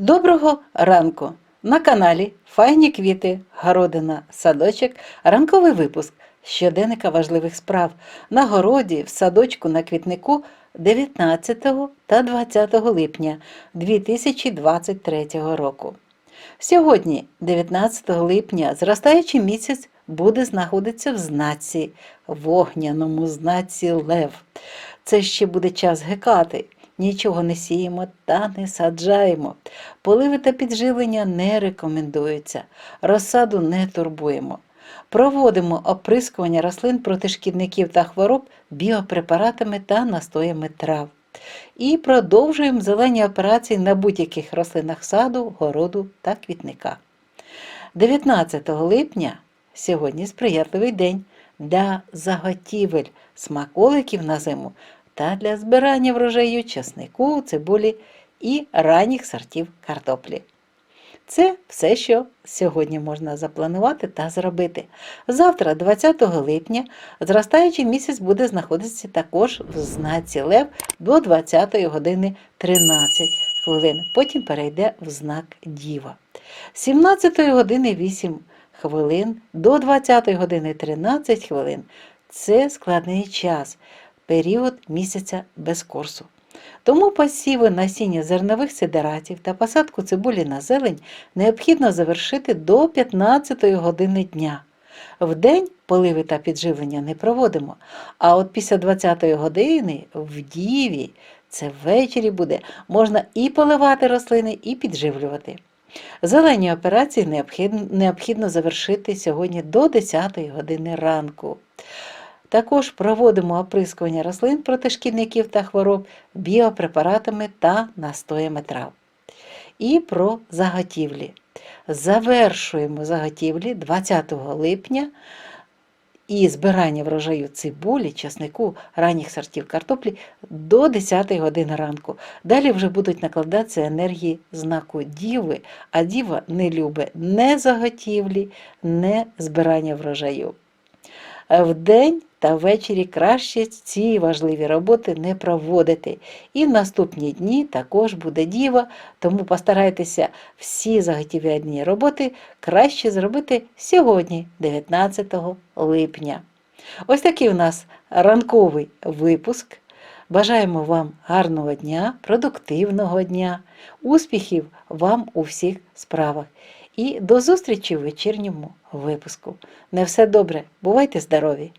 Доброго ранку! На каналі Файні квіти, городина, садочок, ранковий випуск щоденника важливих справ на городі, в садочку на квітнику 19 та 20 липня 2023 року. Сьогодні, 19 липня, зростаючий місяць буде знаходитися в знаці, вогняному знаці Лев. Це ще буде час гекати. Нічого не сіємо та не саджаємо. Поливи та підживлення не рекомендуються. Розсаду не турбуємо. Проводимо оприскування рослин проти шкідників та хвороб біопрепаратами та настоями трав. І продовжуємо зелені операції на будь-яких рослинах саду, городу та квітника. 19 липня сьогодні сприятливий день для заготівель смаколиків на зиму та для збирання врожаю часнику, цибулі і ранніх сортів картоплі. Це все, що сьогодні можна запланувати та зробити. Завтра, 20 липня, зростаючий місяць буде знаходитися також в знаці Лев до 20 години 13 хвилин. Потім перейде в знак Діва. З 17 години 8 хвилин до 20 години 13 хвилин це складний час, період місяця без курсу. Тому посіви насіння зернових сидератів та посадку цибулі на зелень необхідно завершити до 15 години дня. Вдень поливи та підживлення не проводимо, а от після 20 години в діві, це ввечері буде, можна і поливати рослини, і підживлювати. Зелені операції необхідно, необхідно завершити сьогодні до 10 години ранку. Також проводимо оприскування рослин проти шкідників та хвороб біопрепаратами та настоями трав. І про заготівлі. Завершуємо заготівлі 20 липня і збирання врожаю цибулі, часнику, ранніх сортів картоплі до 10 години ранку. Далі вже будуть накладатися енергії знаку Діви, а Діва не любить не заготівлі, не збирання врожаю. Вдень та ввечері краще ці важливі роботи не проводити. І в наступні дні також буде діва, тому постарайтеся всі заготівельні роботи краще зробити сьогодні, 19 липня. Ось такий у нас ранковий випуск. Бажаємо вам гарного дня, продуктивного дня, успіхів вам у всіх справах. І до зустрічі в вечірньому випуску. Не все добре, бувайте здорові!